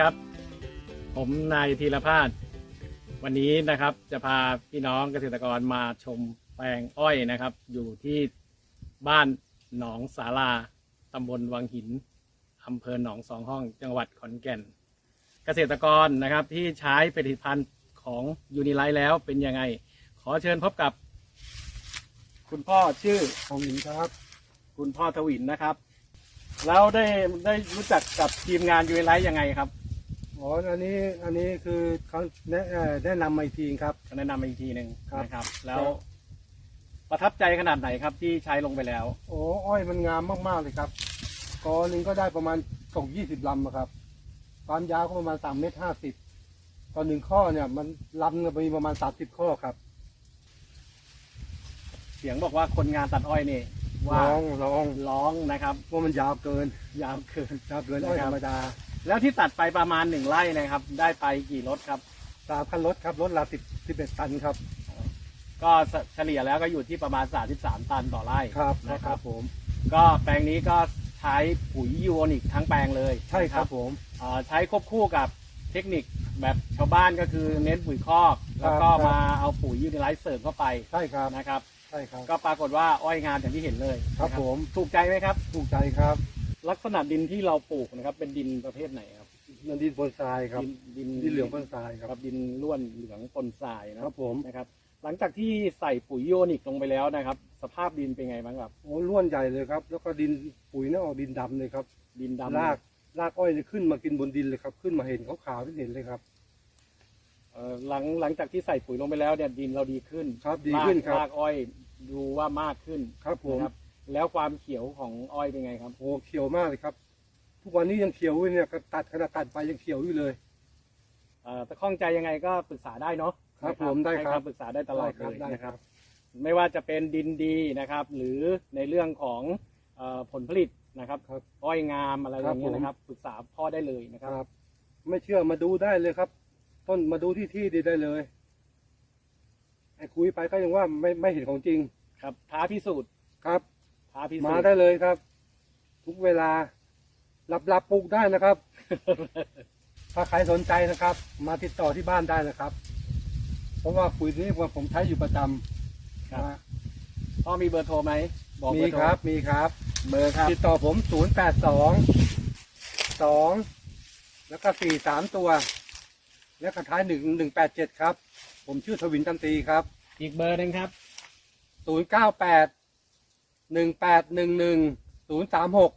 ครับ ผมนายธีรพาสวันนี้นะครับจะพาพี่น้องเกษตรกรมาชมแปลงอ้อยนะครับ อยู่ที่บ้านหนองสาลาตำบลวังหินอำเภอหนองสองห้อง จังหวัดขอนแก่น เกษตรกรนะครับที่ใช้ผลิตภัณฑ์ของยูนิไลท์แล้วเป็นยังไง ขอเชิญพบกับ คุณพ่อชื่อของหญิงครับ คุณพ่อทวินนะครับ แล้วได้ได้รู้จักกับทีมงานยูนิไลท์ยังไงครับ อ๋อ อันนี้ อันนี้คือเขาแนะเอ่อแนะนำมาอีกทีครับ แนะนำมาอีกทีหนึ่งครับนะครับ แล้ว ครับ ประทับใจขนาดไหนครับที่ใช้ลงไปแล้ว โอ้อ้อยมันงามมาก ๆ เลยครับ กอหนึ่งก็ได้ประมาณตกยี่สิบลำอะครับ ความยาวก็ประมาณสามเมตรห้าสิบตอนหนึ่งข้อเนี่ย มันลำเนี่ยมีประมาณสามสิบข้อครับเสียงบอกว่าคนงานตัดอ้อยนี่ ว่าลองลองร้องนะครับ ว่ามันยาวเกินยาวเกินยาวเกินอ้อยนะคธรับรรมดา แล้วที่ตัดไปประมาณหนึ่งไร่นะครับ ได้ไปกี่รถครับ สามคันรถครับรถละสิบสิบเอ็ดตันครับก็เฉลี่ยแล้วก็อยู่ที่ประมาณ 33 ตันต่อไร่ครับนะคครัรับบ ผม ก็แปลงนี้ก็ใช้ปุ๋ยยูโอนิกทั้งแปลงเลยใช่ครับนะผมอ่าใช้ควบคู่กับเทคนิคแบบชาวบ้านก็คือเน้นปุ๋ยคอกแล้วก็ครับ มาเอาปุ๋ยยูนิไลท์เสริมเข้าไปใช่ครับนะครับ ใช่ครับ ก็ปรากฏว่าอ้อยงามอย่างที่เห็นเลยครับนะผม ถูกใจไหมครับ ถูกใจครับ ลักษณะดินที่เราปลูกนะครับ เป็นดินประเภทไหนครับนันดินบนทรายครับดินดินดินเหลืองบนทรายคครัรับบ ดินล้วนเหลืองปนทรายนะคครัรับบผมนะครับ หลังจากที่ใส่ปุ๋ยยูโอนิกลงไปแล้วนะครับ สภาพดินเป็นไงบ้างครับ โอ้ล้วนใหญ่เลยครับ แล้วก็ดินปุ๋ยเนี่ยออกดินดำเลยครับดินดำรากรากอ้อยเนี่ยขึ้นมากินบนดินเลยครับ ขึ้นมาเห็นขาวๆที่เห็นเลยครับ เอ่อหลังหลังจากที่ใส่ปุ๋ยลงไปแล้วเนี่ยดินเราดีขึ้นครับดีขึ้นครับ รากอ้อยดูว่ามากขึ้นครับผม นะครับ แล้วความเขียวของอ้อยเป็นไงครับ โอ้เขียวมากเลยครับ ทุกวันนี้ยังเขียวอยู่เนี่ยก็ตัดขนาดตัดไปยังเขียวอยู่เลย เอ่อถ้าข้องใจยังไงก็ปรึกษาได้เนาะครับนะผมได้ครับ ให้ำปรึกษาได้ตลอดได้คเลรับยได้นะคครัรับบไม่ว่าจะเป็นดินดีนะครับ หรือในเรื่องของเออผลผลิตนะครับครับอ้อยงามอะไรอย่างเงี้ยครับผม นะครับปรึกษาพ่อได้เลยนะคครับรับไม่เชื่อมาดูได้เลยครับ ต้นมาดูที่ที่ดีได้เลยไอ้คุยไปก็ยังว่าไม่ไม่เห็นของจริงครับท้าพิสูจน์ครับ ท้าพิสูจมาน์ได้เลยครับ ทุกเวลา รับรับปลูกได้นะครับ ถ้าใครสนใจนะครับ มาติดต่อที่บ้านได้นะครับ เพราะว่าปุ๋ยนี้ว่าผมใช้อยู่ประจำครับนะพ่อมีเบอร์โทรไหมบอกมีเบอร์โทครับมีครับ เบอร์ครับติดต่อผมศูนย์แปดสองสองแล้วก็สี่สามตัว แล้วก็ท้ายหนึ่งหนึ่งแปดเจ็ดครับ ผมชื่อทวินตันตีครับ อีกเบอร์หนึ่งครับศูนย์เก้าแปด หนึ่งแปดหนึ่งหนึ่งศูนย์สามหก